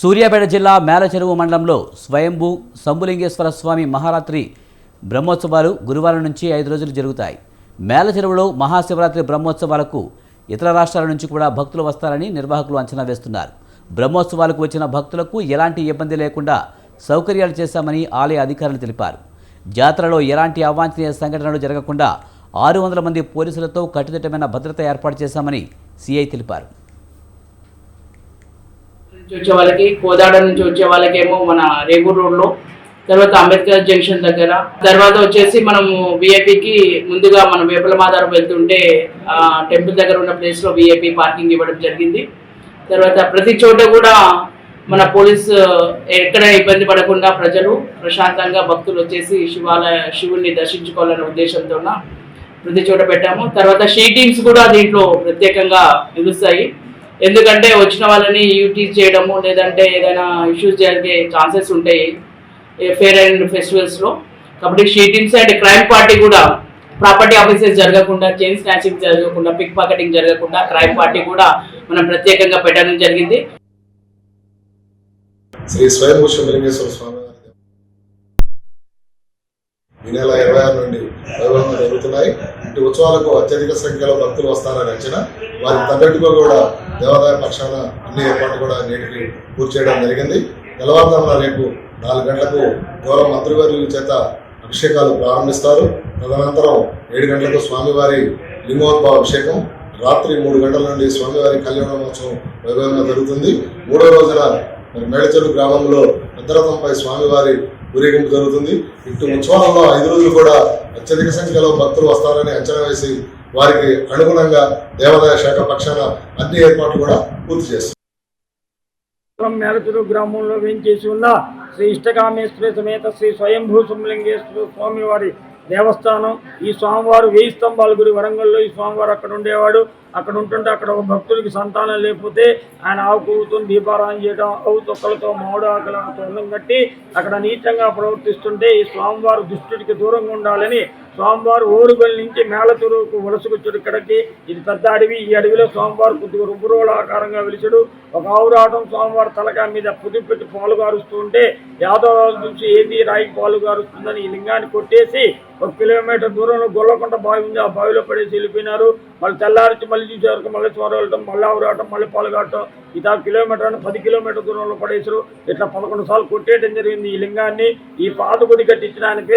సూర్యాపేట జిల్లా మేలచెరువు మండలంలో స్వయంభూ శంభులింగేశ్వర స్వామి మహారాత్రి బ్రహ్మోత్సవాలు గురువారం నుంచి ఐదు రోజులు జరుగుతాయి. మేలచెరువులో మహాశివరాత్రి బ్రహ్మోత్సవాలకు ఇతర రాష్ట్రాల నుంచి కూడా భక్తులు వస్తారని నిర్వాహకులు అంచనా వేస్తున్నారు. బ్రహ్మోత్సవాలకు వచ్చిన భక్తులకు ఎలాంటి ఇబ్బంది లేకుండా సౌకర్యాలు చేశామని ఆలయ అధికారులు తెలిపారు. జాతరలో ఎలాంటి అవాంఛనీయ సంఘటనలు జరగకుండా ఆరు వందల మంది పోలీసులతో కట్టుదిట్టమైన భద్రత ఏర్పాటు చేశామని సిఐ తెలిపారు. నుంచి వచ్చే వాళ్ళకి కోదాడ నుంచి వచ్చే వాళ్ళకేమో మన రేగూర్ రోడ్లో తర్వాత అంబేద్కర్ జంక్షన్ దగ్గర. తర్వాత వచ్చేసి మనము విఐపికి ముందుగా మనం వేపల మాదారం వెళ్తుంటే ఆ, టెంపుల్ దగ్గర ఉన్న ప్లేస్లో విఐపి పార్కింగ్ ఇవ్వడం జరిగింది. తర్వాత ప్రతి చోట కూడా మన పోలీస్ ఎక్కడ ఇబ్బంది పడకుండా ప్రజలు ప్రశాంతంగా భక్తులు వచ్చేసి శివాలయ శివుణ్ణి దర్శించుకోవాలనే ఉద్దేశంతో ప్రతి చోట పెట్టాము. తర్వాత షీ టీమ్స్ కూడా దీంట్లో ప్రత్యేకంగా నిలుస్తాయి. ఎందుకంటే వచ్చిన వాళ్ళని యూటీజ్ చేయడము లేదంటే ఏదైనా ఇష్యూస్ జరిగే ఛాన్సెస్ ఉంటాయి ఫేర్ అండ్ ఫెస్టివల్స్లో కాబట్టి షీ అండ్ క్రైమ్ పార్టీ కూడా ప్రాపర్టీ ఆఫీసెస్ జరగకుండా చైన్ స్నాచింగ్ జరగకుండా పిక్ పాకెటింగ్ జరగకుండా క్రైమ్ పార్టీ కూడా మనం ప్రత్యేకంగా పెట్టడం జరిగింది. శ్రీ స్వయంభూ స్వామి ఈ నెల ఇరవై ఆరు నుండి వైభవంగా జరుగుతున్నాయి. ఇటు ఉత్సవాలకు అత్యధిక సంఖ్యలో భక్తులు వస్తారని అంచనా. వారికి తగ్గట్టుగా కూడా దేవాదాయ పక్షాన అన్ని ఏర్పాట్లు కూడా నేటికి పూర్తి చేయడం జరిగింది. తెల్లవారుజామున రేపు నాలుగు గంటలకు గౌరవ మంత్రివర్యుల చేత అభిషేకాలు ప్రారంభిస్తారు. తదనంతరం ఏడు గంటలకు స్వామివారి లింగోద్భవ అభిషేకం. రాత్రి మూడు గంటల నుండి స్వామివారి కళ్యాణోత్సవం వైభవంగా జరుగుతుంది. మూడో రోజున మరి మేడచెరు గ్రామంలో పెద్దరథంపై స్వామివారి ఊరేగింపు జరుగుతుంది. ఇటు ఉత్సవాలలో ఐదు రోజులు కూడా అత్యధిక సంఖ్యలో భక్తులు వస్తారని అంచనా వేసి వారికి అనుగుణంగా దేవాదాయ శాఖ పక్షాన అన్ని ఏర్పాట్లు కూడా పూర్తి చేస్తారు మండలం గ్రామంలో వేయించేసి ఉన్న శ్రీ ఇష్టకామేశ్వరి సమేత శ్రీ స్వయంభూ సుమలింగేశ్వర స్వామి వారి దేవస్థానం ఈ స్వామివారు వెయ్యి స్తంభాల గురి వరంగల్లో ఈ స్వామివారు అక్కడ ఉండేవాడు. అక్కడ ఉంటుంటే అక్కడ ఒక భక్తుడికి సంతానం లేకపోతే ఆయన ఆవు దీపారాయణ చేయడం ఆవు తొక్కలతో మామిడి ఆకులతో అన్నం కట్టి అక్కడ నీచంగా ప్రవర్తిస్తుంటే ఈ స్వామివారు దుష్టుడికి దూరంగా ఉండాలని స్వామివారు ఓరుగల్ నుంచి మేళతురుకు వలసకొచ్చుడు ఇక్కడికి. ఇది పెద్ద అడవి. ఈ అడవిలో స్వామివారు కొద్దిగా రుబ్బురోల ఆకారంగా వెలిచాడు ఒక ఆవురాటం సోమవారం స్వామివారి మీద పుది పెట్టి పాలు గారుస్తూ ఉంటే యాదవరాజు నుంచి ఏంది రాయి పాలు గారుస్తుందని ఈ లింగాన్ని కొట్టేసి ఒక కిలోమీటర్ దూరంలో గొల్లకొండ బావి ఉంది. ఆ బావిలో పడేసి వెళ్ళిపోయినారు. మళ్ళీ తెల్లారించి మళ్ళీ చూసేవరకు మళ్ళీ చోర వెళ్ళటం మళ్ళీ ఆవురాటం మళ్ళీ పాలు కావటం ఇదా కిలోమీటర్ అని పది కిలోమీటర్ దూరంలో పడేసారు ఇట్లా పదకొండు సార్లు కొట్టేయడం జరిగింది ఈ లింగాన్ని. ఈ పాత గుడి కట్టించడానికి